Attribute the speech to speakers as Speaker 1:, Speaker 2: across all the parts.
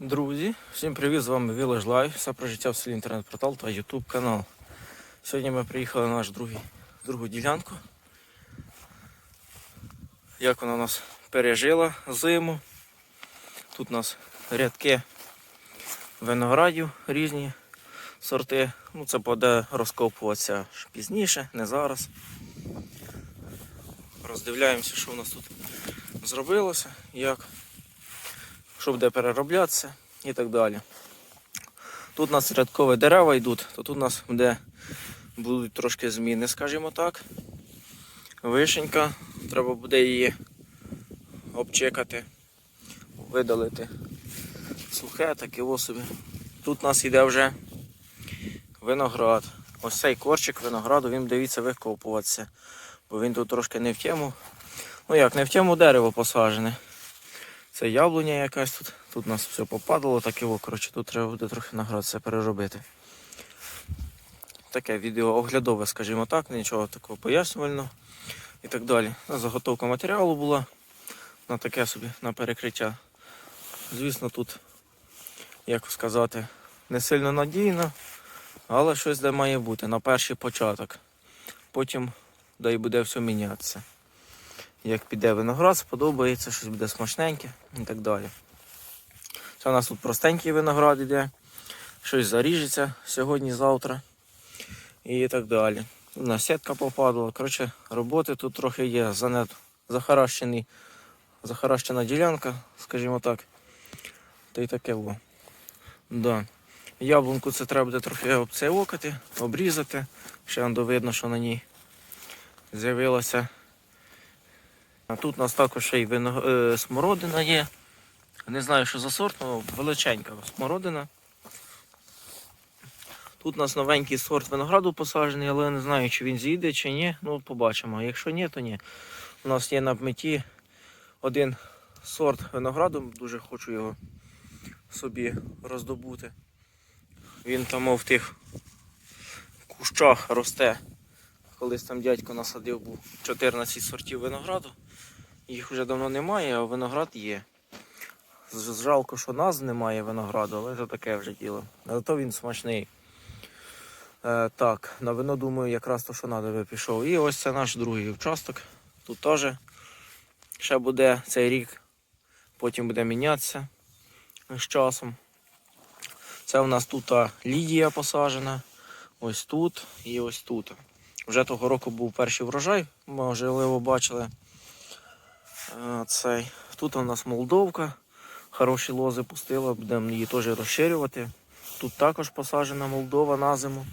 Speaker 1: Друзі, всім привіт! З вами Village Life, все про життя в селі інтернет-портал та YouTube канал. Сьогодні ми приїхали на нашу другу, другу ділянку. Як вона нас пережила зиму. Тут у нас рядки виноградів різні сорти. Ну, це буде розкопуватися пізніше, не зараз. Роздивляємося, що у нас тут зробилося, як що буде перероблятися і так далі. Тут у нас рядкові дерева йдуть, то тут у нас буде, будуть трошки зміни, скажімо так. Вишенька, треба буде її обчекати, видалити сухе, таке собі. Тут у нас йде вже виноград. Ось цей корчик винограду, він дивіться викопуватися, бо він тут трошки не в тему. Ну як, не в тему дерево посаджене. Це яблуня якась тут. Тут у нас все попадало, таке о, коротше, тут треба буде трохи наград переробити. Таке відео оглядове, скажімо так, нічого такого пояснювального і так далі. Заготовка матеріалу була на таке собі, на перекриття. Звісно, тут, як сказати, не сильно надійно, але щось де має бути на перший початок. Потім дай буде все мінятися як піде виноград, сподобається, щось буде смачненьке і так далі. Це у нас тут простенький виноград іде, щось заріжеться сьогодні-завтра і так далі. Тут на сітка попадала. Коротше, роботи тут трохи є, занад захаращений, захаращена ділянка, скажімо так. Та й таке во. Да. Яблунку це треба буде трохи обцевокати, обрізати. Ще видно, що на ній з'явилося тут у нас також ще й е, смородина є. Не знаю, що за сорт, але величенька смородина. Тут у нас новенький сорт винограду посаджений, але не знаю, чи він зійде, чи ні. Ну, побачимо. Якщо ні, то ні. У нас є на меті один сорт винограду, дуже хочу його собі роздобути. Він там в тих кущах росте. Колись там дядько насадив був 14 сортів винограду. Їх вже давно немає, а виноград є. Жалко, що нас немає винограду, але це таке вже діло. Зато він смачний. Е, так, на вино, думаю, якраз то, що треба, пішов. І ось це наш другий участок. Тут теж ще буде цей рік, потім буде мінятися з часом. Це у нас тут лідія посаджена. Ось тут і ось тут. Вже того року був перший врожай, можливо, бачили. Е, Цей. Тут у нас Молдовка. Хороші лози пустила, будемо її теж розширювати. Тут також посаджена Молдова на зиму.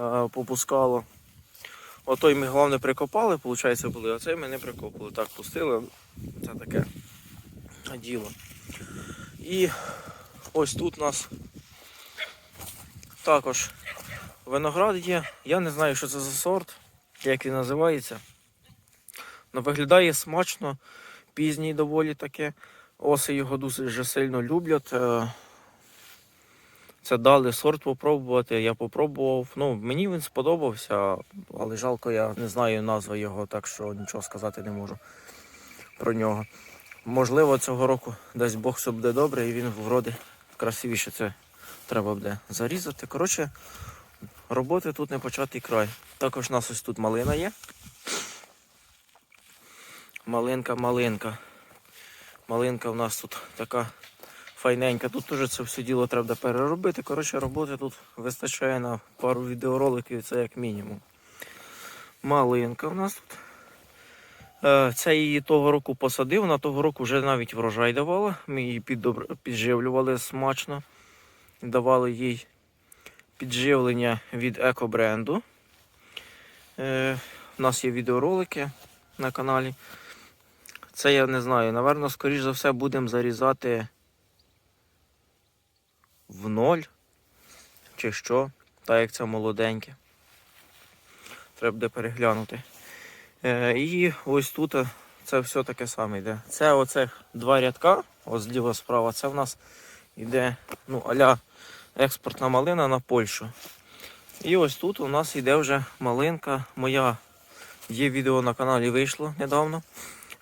Speaker 1: Е, Попускало. Отой ми головне прикопали, виходить, були, а цей ми не прикопали. Так, пустили. Це таке діло. І ось тут у нас також Виноград є, я не знаю, що це за сорт, як він називається. Но виглядає смачно, пізній доволі таке. Оси його дуже сильно люблять. Е, Це дали сорт попробувати. Я попробував. Ну, мені він сподобався, але жалко, я не знаю назви його, так що нічого сказати не можу про нього. Можливо, цього року дасть Бог все буде добре і він вроде красивіше це треба буде зарізати. Коротше, Роботи тут не початий край. Також у нас ось тут малина є. Малинка, малинка. Малинка у нас тут така файненька. Тут теж це все діло треба переробити. Коротше, роботи тут вистачає на пару відеороликів, це як мінімум. Малинка у нас тут. Е, Це її того року посадив, вона того року вже навіть врожай давала. Ми її підживлювали смачно. Давали їй підживлення від екобренду. Е, у нас є відеоролики на каналі. Це я не знаю. Наверно, скоріш за все, будемо зарізати в ноль чи що, так як це молоденьке. Треба буде переглянути. Е, і ось тут це все таке саме йде. Це оцих два рядка, ось зліва справа, це в нас йде ну, аля експортна малина на Польщу. І ось тут у нас йде вже малинка. Моя є відео на каналі вийшло недавно.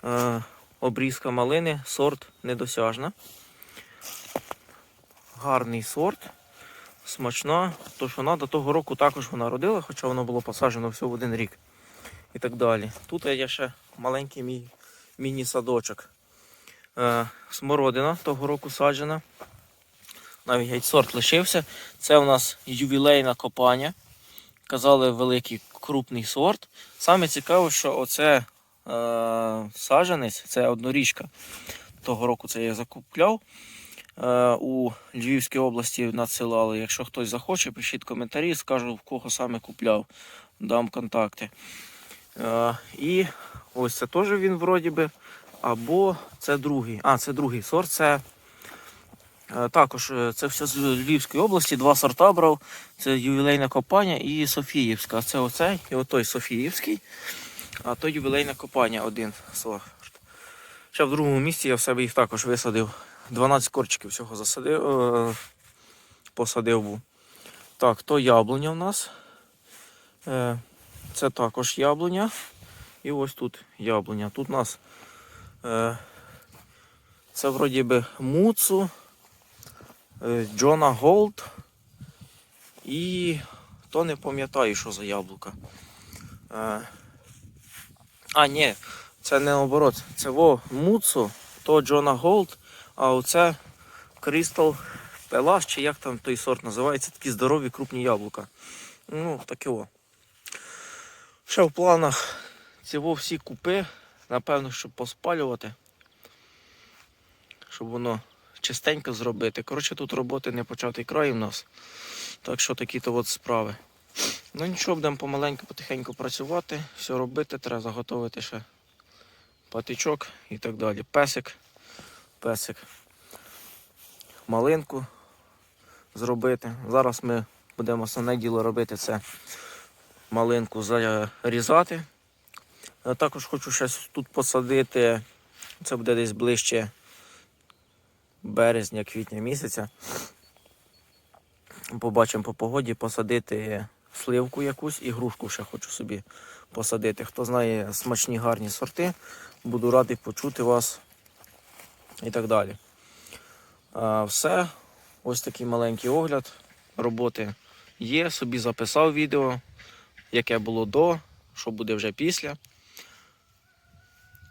Speaker 1: Е, обрізка малини, сорт недосяжна. гарний сорт, смачна. То, що треба, того року також вона родила, хоча воно було посаджено все в один рік. І так далі. Тут є ще маленький мій міні-садочок. Е, смородина того року саджена. Навіть сорт лишився. Це у нас ювілейна копання. Казали великий крупний сорт. Саме цікаве, що оце е, саджанець, це однорічка. Того року це я закупляв. Е, у Львівській області надсилали. Якщо хтось захоче, пишіть коментарі, скажу, в кого саме купляв. Дам контакти. Е, і ось це теж він вроді би. Або це другий. А, це другий сорт. Це також е, це все з Львівської області. Два сорта брав. Це ювілейна копання і Софіївська. Це оцей і отой Софіївський. А то ювілейна копання один сорт. Ще в другому місці я в себе їх також висадив. 12 корчиків всього засадив, е, посадив. Так, то яблуня в нас. Е, це також яблуня. І ось тут яблуня. Тут у нас е, це вроді би Муцу, е, Джона Голд. І то не пам'ятаю, що за яблука. Е, а, ні, це не наоборот. Це во Муцу, то Джона Голд, а оце Крістал Пелас, чи як там той сорт називається, такі здорові крупні яблука. Ну, таке о. Ще в планах цього всі купи, напевно, щоб поспалювати, щоб воно чистенько зробити. Коротше, тут роботи не початий край у нас. Так що такі то от справи. Ну нічого, будемо помаленьку, потихеньку працювати, все робити, треба заготовити ще патичок і так далі. Песик, песик, малинку зробити. Зараз ми будемо основне діло робити це малинку зарізати. А також хочу щось тут посадити. Це буде десь ближче березня, квітня місяця. Побачимо по погоді посадити сливку якусь і грушку ще хочу собі посадити. Хто знає смачні гарні сорти, буду радий почути вас і так далі. Все. Ось такий маленький огляд роботи є. Собі записав відео, яке було до, що буде вже після.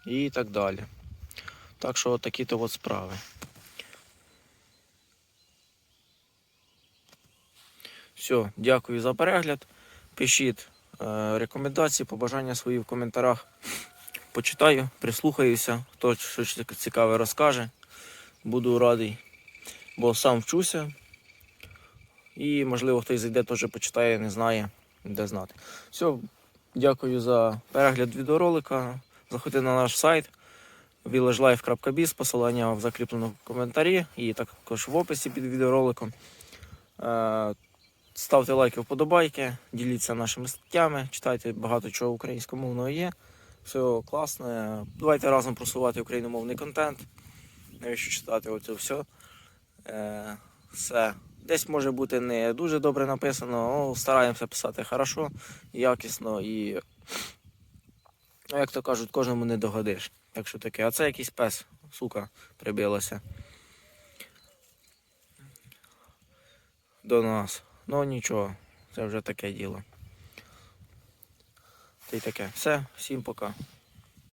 Speaker 1: І так далі. Так що такі то от справи. Все, дякую за перегляд. Пишіть е, рекомендації, побажання свої в коментарях. Почитаю, прислухаюся, хто щось цікаве розкаже. Буду радий, бо сам вчуся. І, можливо, хтось зайде, теж почитає, не знає, де знати. Все, дякую за перегляд відеоролика. Заходьте на наш сайт villagelife.biz, посилання в закріпленому коментарі і також в описі під відеороликом. Ставте лайки, вподобайки, діліться нашими статтями, читайте багато чого українськомовного є. Все класно. Давайте разом просувати україномовний контент. Навіщо читати оце все. Е, все. Десь може бути не дуже добре написано, але стараємося писати хорошо, якісно і, ну, як то кажуть, кожному не догодиш. Так що таке. А це якийсь пес, сука, прибилася. До нас. Ну нічого, це вже таке діло. Та й таке. Все, всім пока.